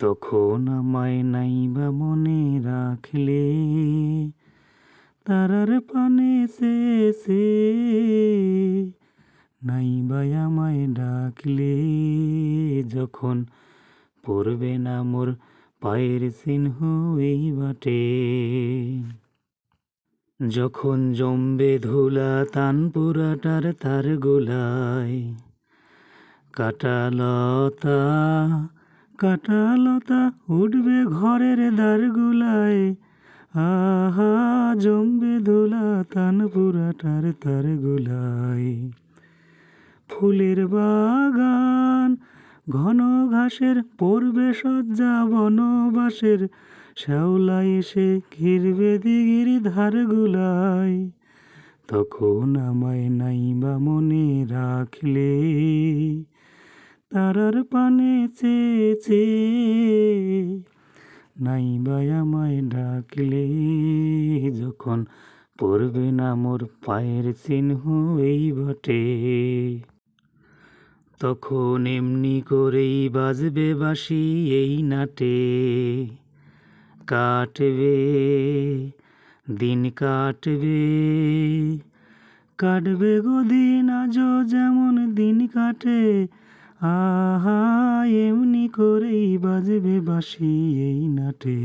তখন আমায় নাই বা মনে রাখলে, তারার পানে সে নাই বা আমায় ডাকলে, যখন পড়বে না মোর পায়ের চিহ্ন এই বাটে। যখন জমবে ধুলা তানপুরাটার তার গোলায় কাটালতা কাটালতা উঠবে ঘরের দ্বার গুলায় আহা, জমবে ধুলা তানপুরাটার তার গোলায় ফুলের বাগান, ঘন ঘাসের পড়বে সজ্জা বনবাসের, শ্যাওলা এসে ঘিরবে দিঘির ধারগুলায়। তখন আমায় নাই বা মনে রাখলে তারার পানে চেয়েছে। নাই আমায় ডাকলে যখন পড়বে না মোর পায়ের চিহ্ন এই বটে। তখন এমনি করেই বাজবে বাসি এই নাটে। কাটবে, দিন কাটবে কাটবে গো দিন আজও যেমন দিন কাটে। আহা, এমনি করেই বাজবে বাসি এই নাটে।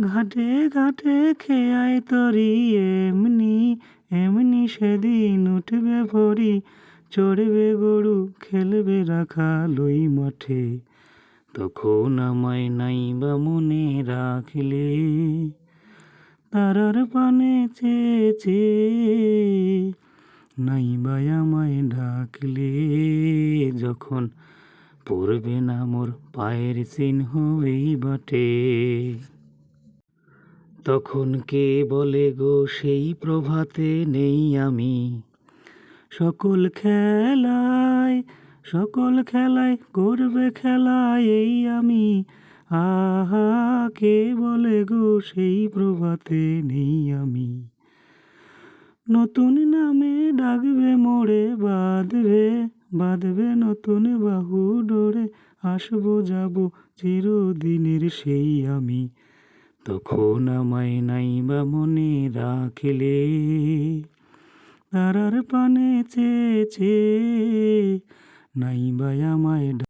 ঘাটে ঘাটে খেয়াই তরি, এমনি এমনি সেদিন উঠবে ভরি, চড়বে গরু, খেলবে রাখা লই মাঠে। তখন আমায় নাই বা মনে রাখলে, তারার পানে চেয়েছে নাই বা আমায় ডাকলে যখন পড়বে না মোর পায়ের চিহ্ন এই বাটে। তখন কে বলে গো সেই প্রভাতে নেই আমি। সকল খেলায় সকল খেলায় করবে খেলা এই আমি। আহা, কে বলে গো সেই প্রভাতে নেই আমি। নতুন নামে ডাকবে, মোড়ে বাঁধবে বাঁধবে নতুন বাহু ডোরে, আসব যাব চিরদিনের সেই আমি। তখন আমায় নাই বা মনে রাখলে, তারার পানে চেয়েছে নাই বা আমায়